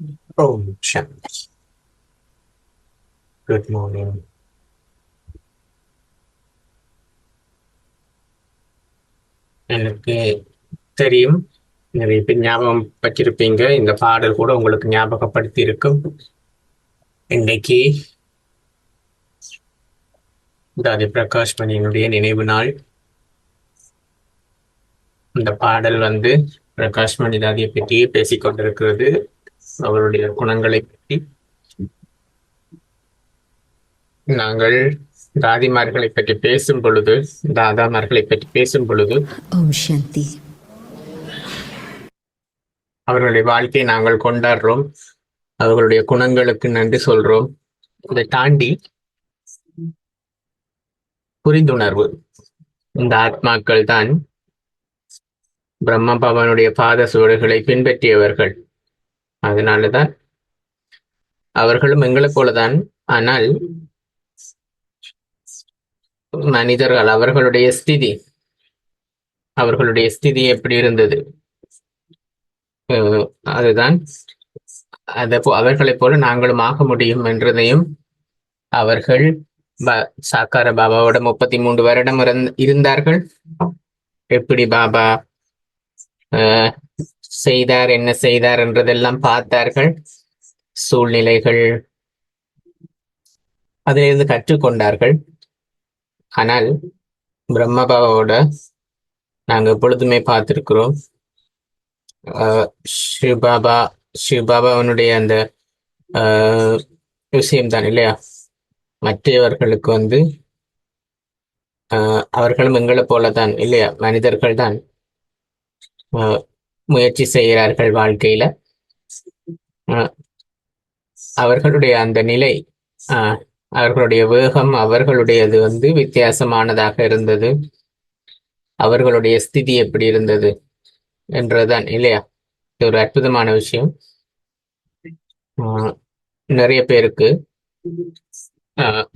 Oh, Shanti. Good morning. எனக்கு தெரியும். நிறைய பேர் ஞாபகம் வச்சிருப்பீங்க. இந்த பாடல் கூட உங்களுக்கு ஞாபகப்படுத்தி இருக்கும் இன்னைக்கு தாதி பிரகாஷ் மணியினுடைய நினைவு நாள். இந்த பாடல் வந்து பிரகாஷ் மணி தாதியை பற்றியே பேசிக் கொண்டிருக்கிறது அவருடைய குணங்களை பற்றி. நாங்கள் தாதிமார்களை பற்றி பேசும் பொழுது தாதாமார்களை பற்றி பேசும் பொழுது. அவர்களுடைய வாழ்க்கையை நாங்கள் கொண்டாடுறோம். அவர்களுடைய குணங்களுக்கு நன்றி சொல்றோம். இதை தாண்டி புரிந்துணர்வு. இந்த ஆத்மாக்கள் தான் பிரம்ம பவனுடைய பாத சுவடுகளை பின்பற்றியவர்கள். அதனாலதான் அவர்களும் எங்களைப் போலதான். ஆனால் மனிதர்கள் அவர்களுடைய ஸ்திதி அவர்களுடைய ஸ்திதி எப்படி இருந்தது? அஹ் அதுதான் அதை போ அவர்களைப் போல நாங்களும் ஆக முடியும் என்றதையும் அவர்கள் ப- சாக்கார பாபாவோட முப்பத்தி மூன்று வருடம் இருந்தார்கள். எப்படி பாபா? அஹ், செய்தார் என்ன செய்தார் என்றதெல்லாம் பார்த்தார்கள். சூழ்நிலைகள் அதிலிருந்து கற்றுக்கொண்டார்கள். ஆனால் பிரம்மபாவோட நாங்கள் நாங்க எப்பொழுதுமே பார்த்திருக்கிறோம். ஆஹ் சிவபாபா சிவபாபாவனுடைய அந்த ஆஹ் விஷயம்தான் இல்லையா? மற்றவர்களுக்கு வந்து ஆஹ் அவர்களும் எங்களை போல தான் இல்லையா? மனிதர்கள் தான் ஆஹ் முயற்சி செய்கிறார்கள் வாழ்க்கையில. ஆஹ் அவர்களுடைய அந்த நிலை ஆஹ் அவர்களுடைய வேகம் அவர்களுடையது வந்து வித்தியாசமானதாக இருந்தது. அவர்களுடைய ஸ்திதி எப்படி இருந்தது என்றதுதான் இல்லையா? இது ஒரு அற்புதமான விஷயம். ஆஹ் நிறைய பேருக்கு ஆஹ்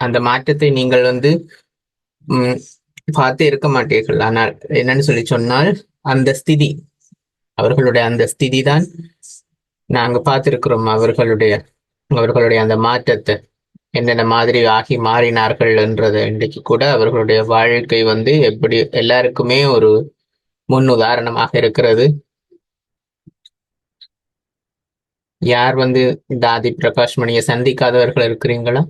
அந்த மாற்றத்தை நீங்கள் வந்து பார்த்து இருக்க மாட்டீர்கள். ஆனால் என்னன்னு சொல்லி சொன்னால் அந்த ஸ்திதி அவர்களுடைய அந்த ஸ்திதி தான் நாங்க பார்த்திருக்கிறோம். அவர்களுடைய அவர்களுடைய அந்த மாற்றத்தை என்னென்ன மாதிரி ஆகி மாறினார்கள் என்றதை இன்றைக்கு கூட அவர்களுடைய வாழ்க்கை வந்து எப்படி எல்லாருக்குமே ஒரு முன் உதாரணமாக இருக்கிறது. யார் வந்து தாதி பிரகாஷ் மணியை சந்திக்காதவர்கள் இருக்கிறீங்களா?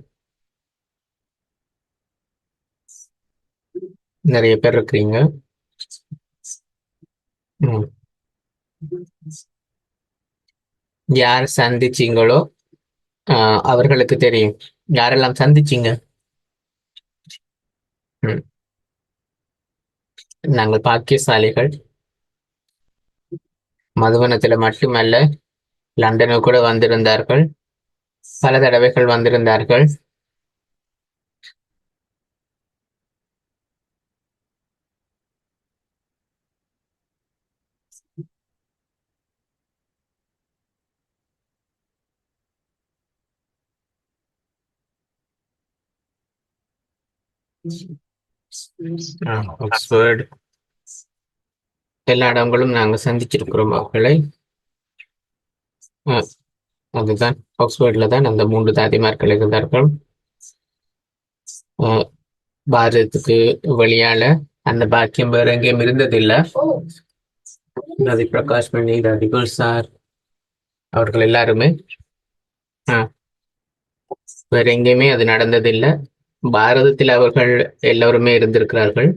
நிறைய பேர் இருக்கிறீங்க. ம். யார் சந்திச்சீங்களோ ஆஹ், அவர்களுக்கு தெரியும். யாரெல்லாம் சந்திச்சீங்க? நாங்கள் பாக்கியசாலிகள். மதுவனத்தில் மட்டுமல்ல லண்டனுக்கு கூட வந்திருந்தார்கள். பல தடவைகள் வந்திருந்தார்கள். ஆக்ஸ்போர்ட் எல்லா இடங்களும் நாங்க சந்திச்சிருக்கிறோம் மக்களை. ஆஹ், அதுதான். ஆக்ஸ்போர்ட்ல தான் அந்த மூன்று தாதிமார்கள் இருந்தார்கள். ஆஹ், பாரதத்துக்கு வெளியால அந்த பாக்கியம் வேற எங்கேயும் இருந்ததில்லை. தாதி பிரகாஷ் மணி தாதி சார் அவர்கள் எல்லாருமே ஆஹ், வேற எங்கேயுமே அது நடந்ததில்லை. பாரதத்தில் அவர்கள் எல்லோருமே இருந்திருக்கிறார்கள்.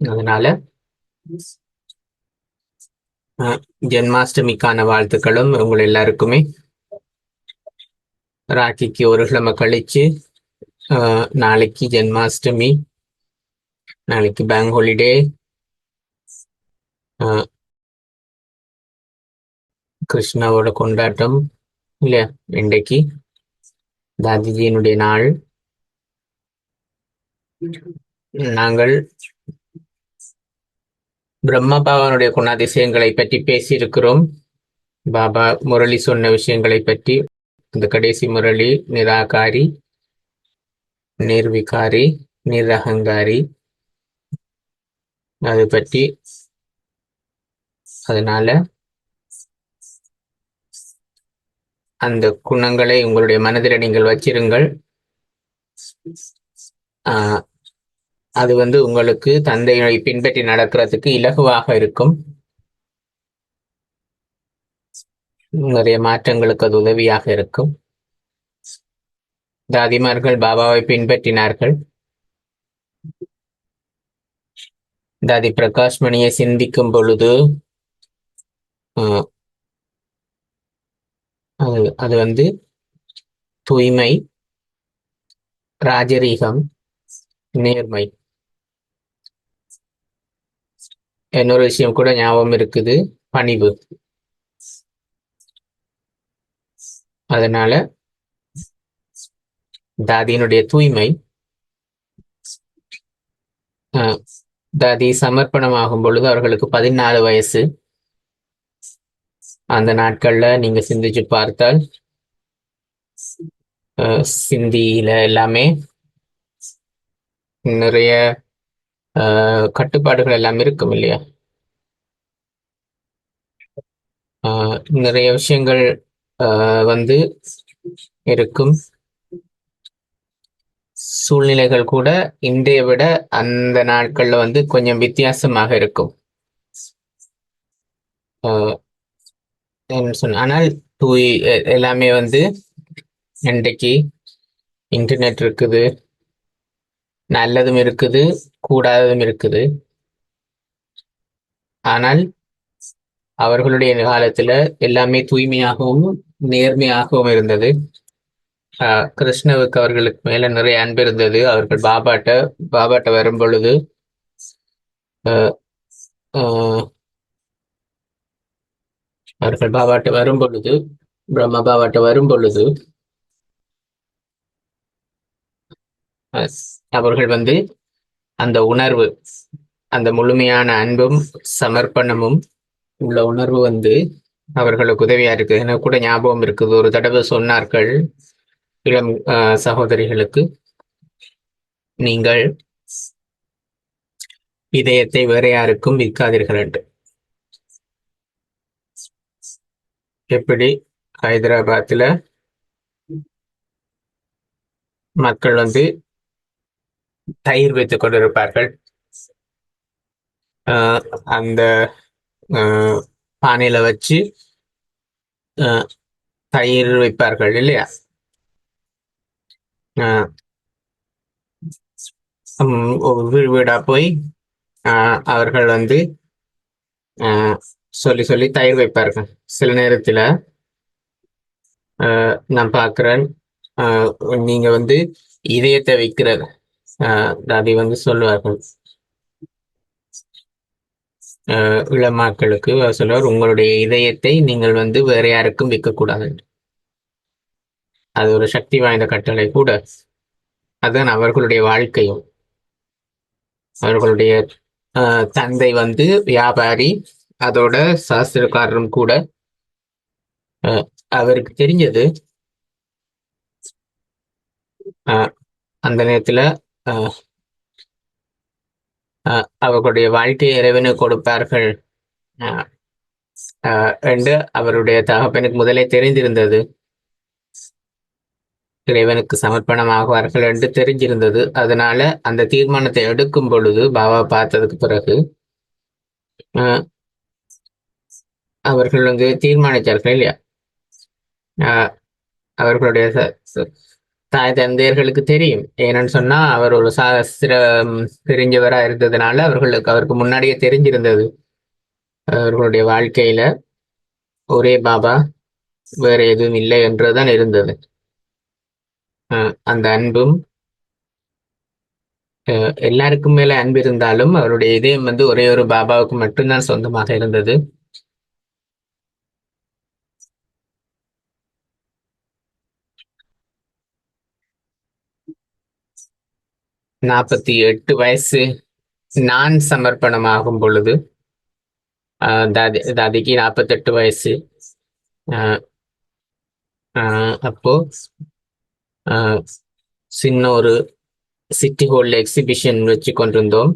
அதனால ஜென்மாஷ்டமிக்கான வாழ்த்துக்களும் உங்கள் எல்லாருக்குமே. ராக்கிக்கு ஒரு கிழமை கழிச்சு ஆஹ், நாளைக்கு ஜென்மாஷ்டமி நாளைக்கு பேங்க் ஹாலிடே கிருஷ்ணாவோட கொண்டாட்டம் இல்லையா? இன்றைக்கு தாதிஜியினுடைய நாள். நாங்கள் பிரம்ம பாபாவுடைய குணாதிசயங்களை பற்றி பேசியிருக்கிறோம். பாபா முரளி சொன்ன விஷயங்களை பற்றி. அந்த கடைசி முரளி நிராகாரி நிர்விகாரி நிரகங்காரி அது பற்றி அதனால அந்த குணங்களை உங்களுடைய மனதில் நீங்கள் வச்சிருங்கள். அது வந்து உங்களுக்கு தந்தையை பின்பற்றி நடக்கிறதுக்கு இலகுவாக இருக்கும். நிறைய மாற்றங்களுக்கு அது உதவியாக இருக்கும். தாதிமார்கள் பாபாவை பின்பற்றினார்கள். தாதி பிரகாஷ் மணியை சிந்திக்கும் பொழுது ஆஹ், அது அது வந்து தூய்மை ராஜரீகம் நேர்மை. இன்னொரு விஷயம் கூட ஞாபகம் இருக்குது. பணிவு. அதனால தாதியினுடைய தூய்மை தாதி சமர்ப்பணமாகும் பொழுது அவர்களுக்கு பதினாலு வயசு. அந்த நாட்கள்ல நீங்க சிந்திச்சு பார்த்தால் சிந்தியில எல்லாமே நிறைய ஆஹ், கட்டுப்பாடுகள் எல்லாம் இருக்கும் இல்லையா? ஆஹ், நிறைய விஷயங்கள் ஆஹ், வந்து இருக்கும். சூழ்நிலைகள் கூட இன்றைய விட அந்த நாட்கள்ல வந்து கொஞ்சம் வித்தியாசமாக இருக்கும். ஆஹ், சொன்ன ஆனால் தூய் எல்லாமே வந்து இன்றைக்கு இன்டர்நெட் இருக்குது. நல்லதும் இருக்குது கூடாததும் இருக்குது. ஆனால் அவர்களுடைய காலத்துல எல்லாமே தூய்மையாகவும் நேர்மையாகவும் இருந்தது. ஆஹ் கிருஷ்ணவுக்கு அவர்களுக்கு மேல நிறைய அன்பு இருந்தது. அவர்கள் பாபாட்ட பாபாட்ட வரும் பொழுது ஆஹ் ஆஹ் அவர்கள் பாபாட்ட வரும் பொழுது பிரம்ம பாபாட்ட வரும் பொழுது அவர்கள் வந்து அந்த உணர்வு அந்த முழுமையான அன்பும் சமர்ப்பணமும் உள்ள உணர்வு வந்து அவர்களுக்கு உதவியா இருக்கு எனக்கு கூட ஞாபகம் இருக்குது. ஒரு தடவை சொன்னார்கள் இளம் சகோதரிகளுக்கு நீங்கள் இதயத்தை வேற யாருக்கும் விற்காதீர்கள் என்று. எப்படி? ஹைதராபாத்ல மக்கள் வந்து தயிர் வைத்துக் கொண்டிருப்பார்கள். ஆஹ் அந்த ஆஹ் பானையில வச்சு ஆஹ் தயிர் வைப்பார்கள் இல்லையா? ஆஹ் உம் வீடு வீடா போய் ஆஹ் அவர்கள் வந்து ஆஹ் சொல்லி சொல்லி தயிர் வைப்பார்கள். சில நேரத்துல ஆஹ் நான் பார்க்குறேன் ஆஹ் நீங்க வந்து இதயத்தை வைக்கிற அதை வந்து சொல்லுவார்கள். ஆஹ் இளமாக்களுக்கு சொல்லுவார் உங்களுடைய இதயத்தை நீங்கள் வந்து வேற யாருக்கும் விற்கக்கூடாது. அது ஒரு சக்தி வாய்ந்த கட்டளை கூட. அதுதான் அவர்களுடைய வாழ்க்கையும். அவர்களுடைய தந்தை வந்து வியாபாரி அதோட சாஸ்திரக்காரரும் கூட. அவருக்கு தெரிஞ்சது ஆஹ் அந்த நேரத்துல அவர்களுடைய வாழ்க்கையை இறைவனுக்கு கொடுப்பார்கள். ஆஹ் ஆஹ் என்று அவருடைய தகப்பனுக்கு முதலே தெரிந்திருந்தது. இறைவனுக்கு சமர்ப்பணமாகுவார்கள் என்று தெரிஞ்சிருந்தது. அதனால அந்த தீர்மானத்தை எடுக்கும் பொழுது பாபா பார்த்ததுக்கு பிறகு ஆஹ் அவர்கள் வந்து தீர்மானித்தார்கள் இல்லையா? ஆஹ் அவர்களுடைய ச- தந்தையர்களுக்கு தெரியும். ஏன்னு சொன்னா அவர் ஒரு சாஸ்திரம் தெரிஞ்சவரா இருந்ததுனால அவர்களுக்கு அவருக்கு முன்னாடியே தெரிஞ்சிருந்தது. அவர்களுடைய வாழ்க்கையில ஒரே பாபா வேற எதுவும் இல்லை என்றுதான் இருந்தது. ஆஹ் அந்த அன்பும் எல்லாருக்கும் மேல அன்பு இருந்தாலும் அவருடைய இதயம் வந்து ஒரே ஒரு பாபாவுக்கு மட்டும்தான் சொந்தமாக இருந்தது. நாற்பத்தி எட்டு வயசு நான் சமர்ப்பணமாகும் பொழுது தாதி தாதிக்கு நாற்பத்தெட்டு வயசு. ஆஹ் ஆஹ் அப்போ ஆஹ் சின்ன ஒரு சிட்டி ஹோல்ல எக்ஸிபிஷன் வச்சு கொண்டிருந்தோம்.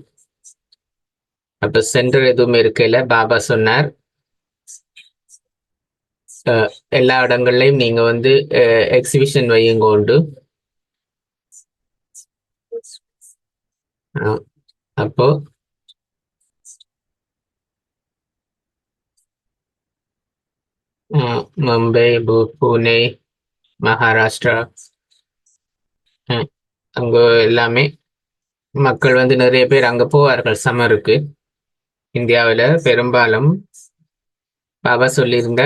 அப்போ சென்டர் எதுவுமே இருக்கையில பாபா சொன்னார். எல்லா இடங்கள்லயும் நீங்க வந்து எக்ஸிபிஷன் வையுங்க உண்டு. அப்போ மும்பை புனே மகாராஷ்டிரா அஹ், அங்க எல்லாமே மக்கள் வந்து நிறைய பேர் அங்க போவார்கள் சம்மருக்கு இந்தியாவில் பெரும்பாலும் பாபா சொல்லியிருந்த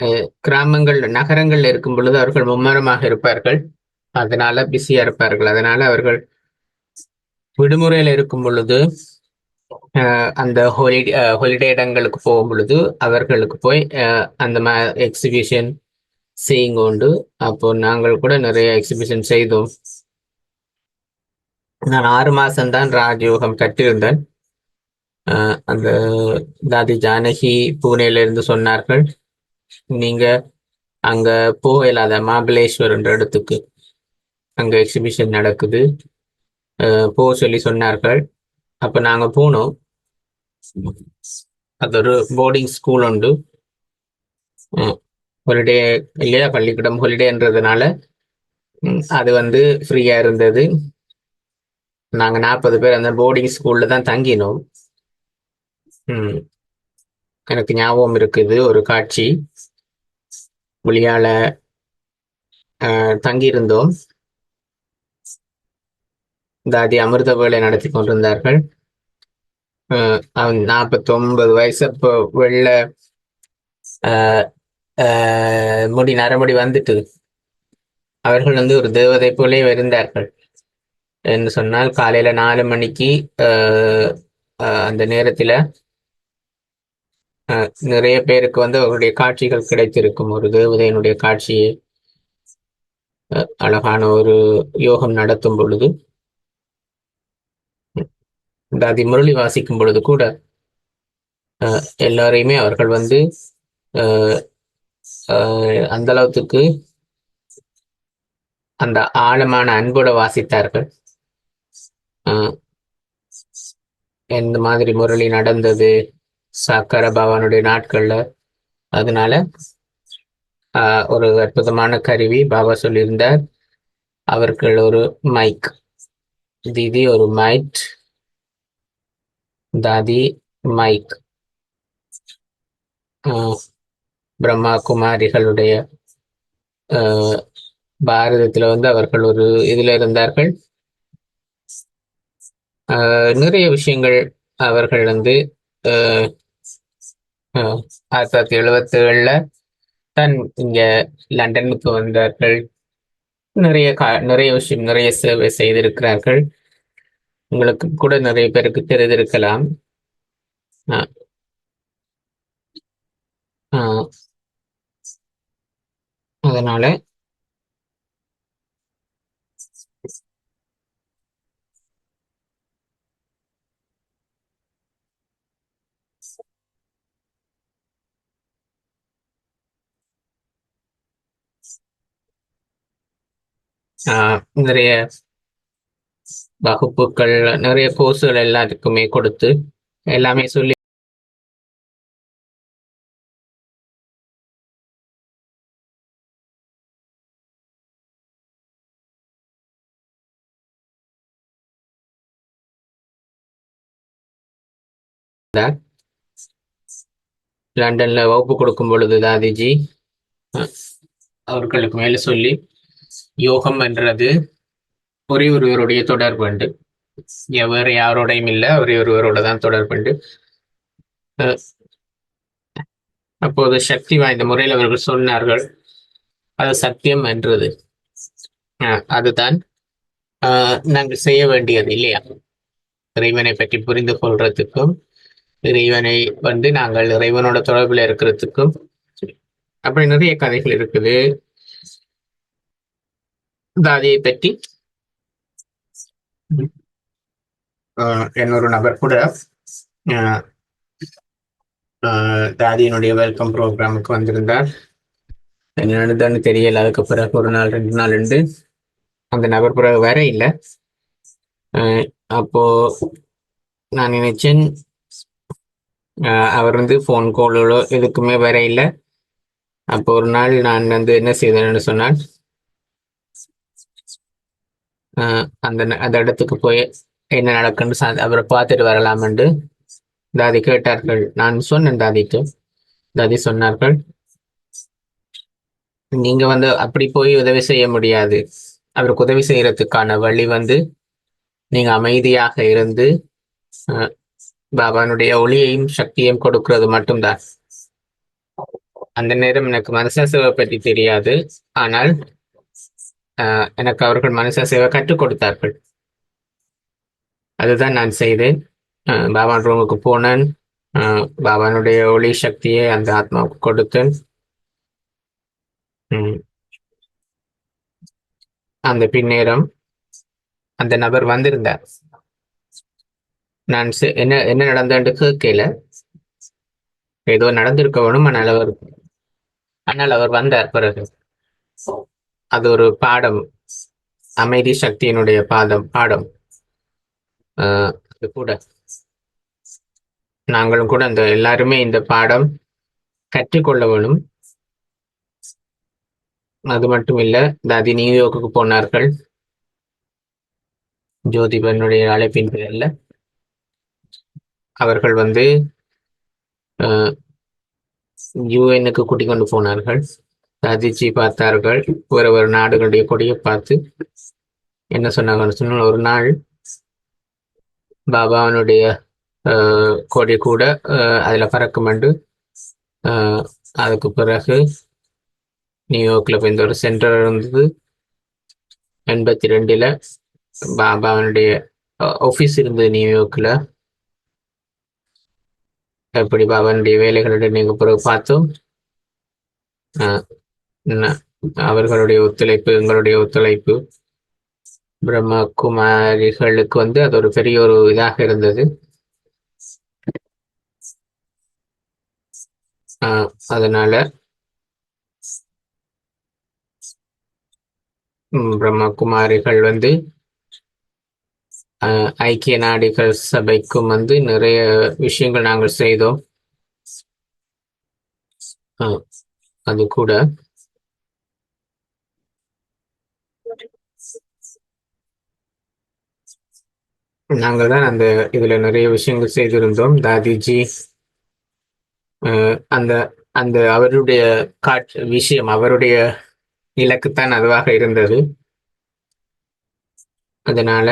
அஹ், கிராமங்கள் நகரங்கள்ல இருக்கும் பொழுது அவர்கள் மும்மரமாக இருப்பார்கள் அதனால பிஸியா இருப்பார்கள் அதனால அவர்கள் விடுமுறையில இருக்கும் பொழுது அஹ், அந்த ஹாலிடே ஹொலிடே இடங்களுக்கு போகும் பொழுது அவர்களுக்கு போய் அஹ், அந்த மா எக்ஸிபிஷன் செய்யுங்க உண்டு அப்போ நாங்கள் கூட நிறைய எக்ஸிபிஷன் செய்தோம். நான் ஆறு மாசம்தான் ராஜயோகம் கற்றிருந்தேன் அந்த தாதி ஜானகி பூனேல இருந்து சொன்னார்கள் நீங்க அங்க போக இல்லாத மாபலேஸ்வர் என்ற இடத்துக்கு. அங்க எக்ஸிபிஷன் நடக்குது. போக சொல்லி சொன்னார்கள். அப்போ நாங்கள் போனோம். அது ஒரு போர்டிங் ஸ்கூல் உண்டு. ஹொலிடே இல்லையா? பள்ளிக்கூடம் ஹொலிடேன்றதுனால அது வந்து ஃப்ரீயா இருந்தது. நாங்கள் நாற்பது பேர் அந்த போர்டிங் ஸ்கூல்ல தான் தங்கினோம். எனக்கு ஞாபகம் இருக்குது ஒரு காட்சி. வெளியால தங்கியிருந்தோம். தாதி அமிர்த வேலை நடத்தி கொண்டிருந்தார்கள். அவன் நாற்பத்தி ஒன்பது வயசு அப்போ வெள்ள முடி நரமுடி வந்துட்டு அவர்கள் வந்து ஒரு தேவதை போலே இருந்தார்கள். என்று சொன்னால் காலையில நாலு மணிக்கு அஹ், அந்த நேரத்துல அஹ், நிறைய பேருக்கு வந்து அவருடைய காட்சிகள் கிடைத்திருக்கும். ஒரு தேவதையினுடைய காட்சியை அஹ், அழகான ஒரு யோகம் நடத்தும் பொழுது தாதி முரளி வாசிக்கும் பொழுது கூட எல்லாரையுமே அவர்கள் வந்து அந்த அளவுக்கு அந்த ஆழமான அன்போட வாசித்தார்கள். எந்த மாதிரி முரளி நடந்தது சாக்கர பவானுடைய நாட்கள்ல. அதனால ஒரு அற்புதமான கருவி பாபா சொல்லியிருந்தார். அவர்கள் ஒரு மைக் தீதி ஒரு மைட் தாதி மைக் ஆஹ், பிரம்மா குமாரிகளுடைய ஆஹ், வந்து அவர்கள் ஒரு இதுல இருந்தார்கள். ஆஹ், நிறைய விஷயங்கள் அவர்கள் வந்து ஆஹ், ஆஹ், ஆயிரத்தி தொள்ளாயிரத்தி எழுபத்தி தன் தான் இங்க லண்டனுக்கு வந்தார்கள். நிறைய கா- நிறைய விஷயம் நிறைய சேவை செய்திருக்கிறார்கள். உங்களுக்கு கூட நிறைய பேருக்கு தெரிந்திருக்கலாம். ஆஹ், ஆஹ், அதனால ஆஹ், நிறைய வகுப்புகள் நிறைய கோர்ஸுகள் எல்லாத்துக்குமே கொடுத்து எல்லாமே சொல்லி லண்டன்ல வகுப்பு கொடுக்கும் பொழுது தாதிஜி அஹ், அவர்களுக்கு மேல சொல்லி யோகம் என்றது ஒரே ஒருவருடைய தொடர்பு உண்டு. எவர் யாரோடையும் இல்லை ஒரே ஒருவரோட தான் தொடர்பு உண்டு. அப்போது சக்தி வாய்ந்த முறையில் அவர்கள் சொன்னார்கள் அது சத்தியம் என்றது. அதுதான் நாங்கள் செய்ய வேண்டியது இல்லையா? இறைவனை பற்றி புரிந்து கொள்றதுக்கும் இறைவனை வந்து நாங்கள் இறைவனோட தொடர்பில் இருக்கிறதுக்கும் அப்படி நிறைய கதைகள் இருக்குது. தாதியை பற்றி இன்னொரு நபர் கூட தாதியினுடைய வெல்கம் ப்ரோக்ராமுக்கு வந்திருந்தார். என்ன நடந்தான்னு தெரியல அதுக்கு பிறகு ஒரு நாள் ரெண்டு நாள் இருந்து அந்த நபர் பிறகு வேற இல்லை. அஹ், அப்போ நான் நினைச்சேன் அவர் வந்து ஃபோன் காலோ எதுக்குமே வேற இல்லை. அப்போ ஒரு நாள் நான் வந்து என்ன செய்தேன்னு சொன்னால் அந்த ந- அந்த இடத்துக்கு போய் என்ன நடக்குன்னு சா- அவரை பார்த்துட்டு வரலாம் என்று தாதி கேட்டார்கள். நான் சொன்னேன் தாதிக்கு. தாதி சொன்னார்கள் நீங்க வந்து அப்படி போய் உதவி செய்ய முடியாது. அவருக்கு உதவி செய்யறதுக்கான வழி வந்து நீங்க அமைதியாக இருந்து பாபானுடைய ஒளியையும் சக்தியையும் கொடுக்கிறது மட்டும்தான். அந்த நேரம் எனக்கு மனச சேவை பற்றி தெரியாது. ஆனால் எனக்கு அவர்கள் மனுஷ சேவை கற்றுக் கொடுத்தார்கள். அதுதான் நான் செய்தேன். பாபான் ரூமுக்கு போனேன். ஆஹ் பாபானுடைய ஒளி சக்தியை அந்த ஆத்மாவுக்கு கொடுத்தேன். அந்த பின்னேரம் அந்த நபர் வந்திருந்தார். நான் என்ன என்ன நடந்தேன்னு கேட்கல. ஏதோ நடந்திருக்க வேணும் ஆனால் அவர் ஆனால் அவர் வந்தார் பிறகு. அது ஒரு பாடம். அமைதி சக்தியினுடைய பாதம் பாடம். ஆஹ் அது கூட. நாங்களும் கூட அந்த எல்லாருமே இந்த பாடம் கற்றுக்கொள்ள வேணும் அது மட்டும் இல்ல தாதி நியூயார்க்குக்கு போனார்கள். ஜோதிபனுடைய அழைப்பின் பேர்ல. அவர்கள் வந்து யூஎனுக்கு கூட்டிக் கொண்டு போனார்கள். சாதிச்சு பார்த்தார்கள். வேறு ஒரு நாடுகளுடைய கொடியை பார்த்து என்ன சொன்னாங்கன்னு சொன்னால் ஒரு நாள் பாபாவனுடைய கொடி கூட ஆஹ், அதுல ஆஹ், அதுக்கு பிறகு நியூயார்க்கில் போய் இந்த ஒரு சென்டர் இருந்தது. எண்பத்தி ரெண்டுல பாபாவனுடைய ஆஃபீஸ் இருந்தது நியூயார்க்ல எப்படி பாபாவனுடைய வேலைகளுடைய நீங்கள் பிறகு பார்த்தோம். அவர்களுடைய ஒத்துழைப்பு எங்களுடைய ஒத்துழைப்பு. பிரம்ம குமாரிகளுக்கு வந்து அது ஒரு பெரிய ஒரு இதாக இருந்தது. ஆஹ், அதனால பிரம்ம பிரம்மகுமாரிகள் வந்து ஐக்கிய நாடுகள் சபைக்கும் வந்து நிறைய விஷயங்கள் நாங்கள் செய்தோம். ஆஹ், அது கூட நாங்கள் தான் அந்த இதுல நிறைய விஷயங்கள் செய்திருந்தோம். தாதிஜி அந்த அந்த அவருடைய காட் விஷயம் அவருடைய இலக்குத்தான் அதுவாக இருந்தது. அதனால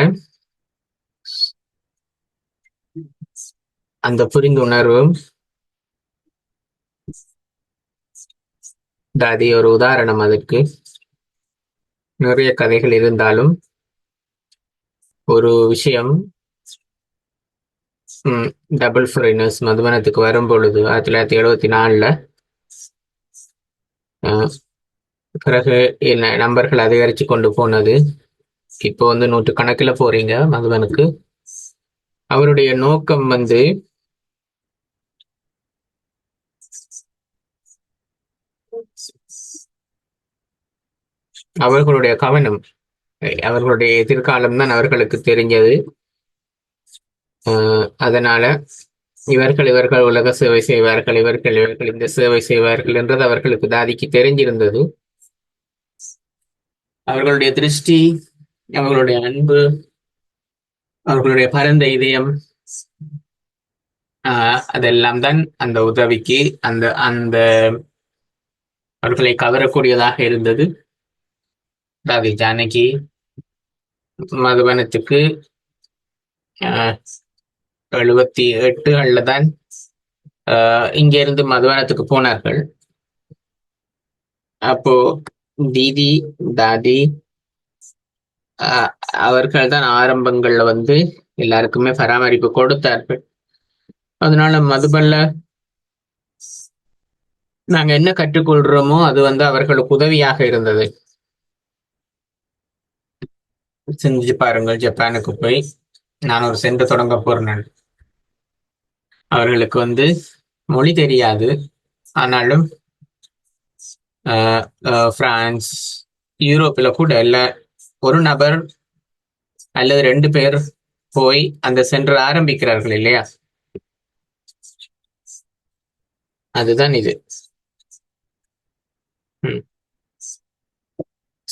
அந்த புரிந்துணர்வும் தாதி ஒரு உதாரணம் அதற்கு நிறைய கதைகள் இருந்தாலும் ஒரு விஷயம் டபுள் ஃபாரினர்ஸ் மதுபனத்துக்கு வரும் பொழுது ஆயிரத்தி தொள்ளாயிரத்தி எழுபத்தி நாலுல பிறகு என்ன நம்பர்கள் அதிகரிச்சு கொண்டு போனது. இப்போ வந்து நூற்று கணக்கில் போறீங்க மதுபனுக்கு. அவருடைய நோக்கம் வந்து அவர்களுடைய கவனம் அவர்களுடைய எதிர்காலம் தான் அவர்களுக்கு தெரிஞ்சது. அதனால இவர்கள் இவர்கள் உலக சேவை செய்வார்கள் இவர்கள் இவர்கள் இந்த சேவை செய்வார்கள் என்றது அவர்களுக்கு தாதிக்கு தெரிஞ்சிருந்தது. அவர்களுடைய திருஷ்டி அவர்களுடைய அன்பு அவர்களுடைய பரந்த இதயம் அதெல்லாம் தான் அந்த உதவிக்கு அந்த அந்த அவர்களை கவரக்கூடியதாக இருந்தது. தாதி ஜானகி மதுபானத்துக்கு எழுபத்தி எட்டு தான் இங்க இருந்து மதுவனத்துக்கு போனார்கள். அப்போ தீதி தாதி அவர்கள் தான் ஆரம்பங்கள்ல வந்து எல்லாருக்குமே பராமரிப்பு கொடுத்தார்கள். அதனால மதுபல்ல நாங்க என்ன கற்றுக்கொள்றோமோ அது வந்து அவர்களுக்கு உதவியாக இருந்தது. செஞ்சு பாருங்கள் ஜப்பானுக்கு போய். நான் ஒரு சென்று தொடங்க போறேன். அவர்களுக்கு வந்து மொழி தெரியாது. ஆனாலும் ஆஹ் பிரான்ஸ் யூரோப்பில் கூட இல்லை. ஒரு நபர் அல்லது ரெண்டு பேர் போய் அந்த சென்று ஆரம்பிக்கிறார்கள் இல்லையா? அதுதான் இது. ம்.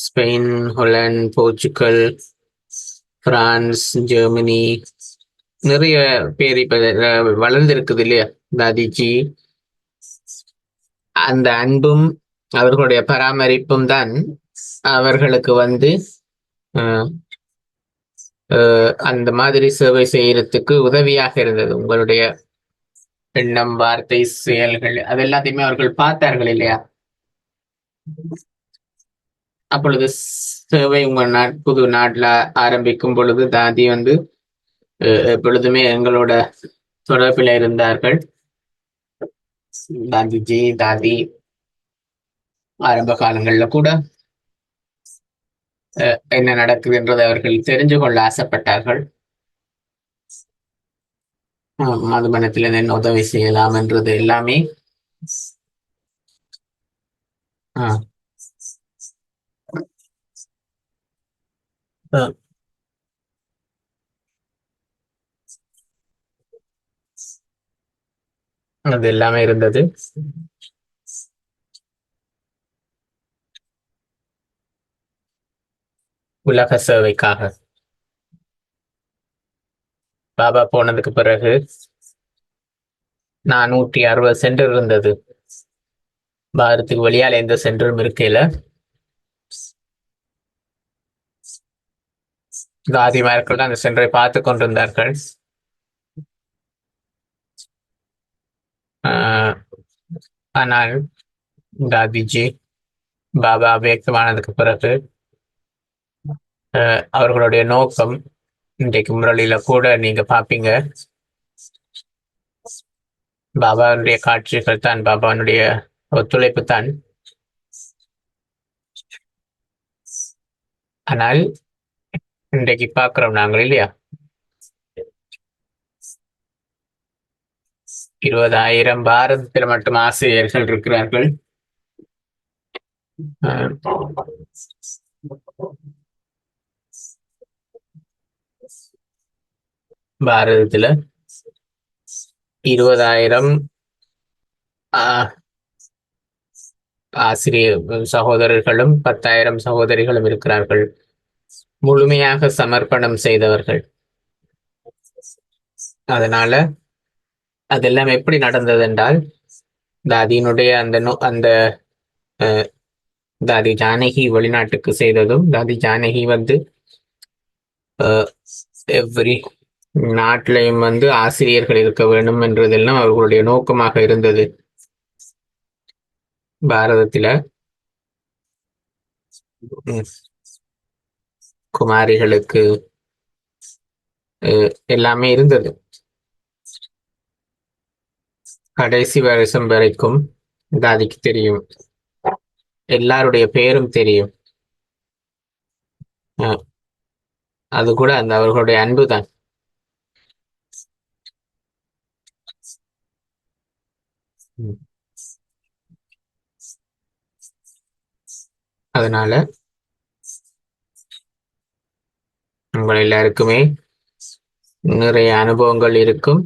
Spain Holland Portugal France Germany நிறைய பேர் இப்போ வளர்ந்திருக்குது இல்லையா தாதிஜி? அந்த அன்பும் அவர்களுடைய பராமரிப்பும் தான் அவர்களுக்கு வந்து அந்த மாதிரி சேவை செய்யறதுக்கு உதவியாக இருந்தது. உங்களுடைய எண்ணம் வார்த்தை செயல்கள் அது எல்லாத்தையுமே அவர்கள் பார்த்தார்கள் இல்லையா? அப்பொழுது சேவை உங்கள் நாட் புது நாட்டில் ஆரம்பிக்கும் பொழுது தாதி வந்து எப்பொழுதுமே எங்களோட தொடர்பில் இருந்தார்கள். தாதிஜி தாதி ஆரம்ப காலங்களில் கூட அஹ், என்ன நடக்குதுன்றதை அவர்கள் தெரிஞ்சு கொள்ள ஆசைப்பட்டார்கள். மதுபனத்தில் என்ன உதவி செய்யலாம் என்றது எல்லாமே ஆஹ் அது எல்லாமே இருந்தது. உலக சேவைக்காக. பாபா போனதுக்கு பிறகு நானூற்றி அறுபது சென்டர் இருந்தது. பாரத்துக்கு வெளியால எந்த சென்டரும் இருக்கையில. தாதிமார்கள் அந்த சென்றை பார்த்து கொண்டிருந்தார்கள். ஆஹ், ஆனால் தாதிஜி பாபா வியக்தமானதுக்கு பிறகு அஹ், அவர்களுடைய நோக்கம் இன்றைக்கு முரளியில கூட நீங்க பாப்பீங்க பாபாவுடைய காட்சிகள் தான் பாபாவுடைய ஒத்துழைப்பு தான். ஆனால் இன்றைக்கு பார்க்கிறோம் நாங்கள் இல்லையா? இருபதாயிரம் பாரதத்தில் மட்டும் ஆசிரியர்கள் இருக்கிறார்கள். பாரதத்துல இருபதாயிரம் ஆஹ், ஆசிரியர் சகோதரர்களும் பத்தாயிரம் சகோதரிகளும் இருக்கிறார்கள். முழுமையாக சமர்ப்பணம் செய்தவர்கள். அதனால அதெல்லாம் எப்படி நடந்தது என்றால் தாதியினுடைய அந்த நோ- அந்த அஹ், தாதி ஜானகி வெளிநாட்டுக்கு செய்ததும் தாதி ஜானகி வந்து எவ்ரி நாட்டிலையும் வந்து ஆசிரியர்கள் இருக்க வேண்டும் என்றதெல்லாம் அவர்களுடைய நோக்கமாக இருந்தது. பாரதத்தில. குமாரிகளுக்கு எல்லாமே இருந்தது. கடைசி வருஷம் வரைக்கும் தாதிக்கு தெரியும். எல்லாருடைய பேரும் தெரியும். அது கூட அந்த அவர்களுடைய அன்பு தான். அதனால உங்கள் எல்லாருக்குமே நிறைய அனுபவங்கள் இருக்கும்.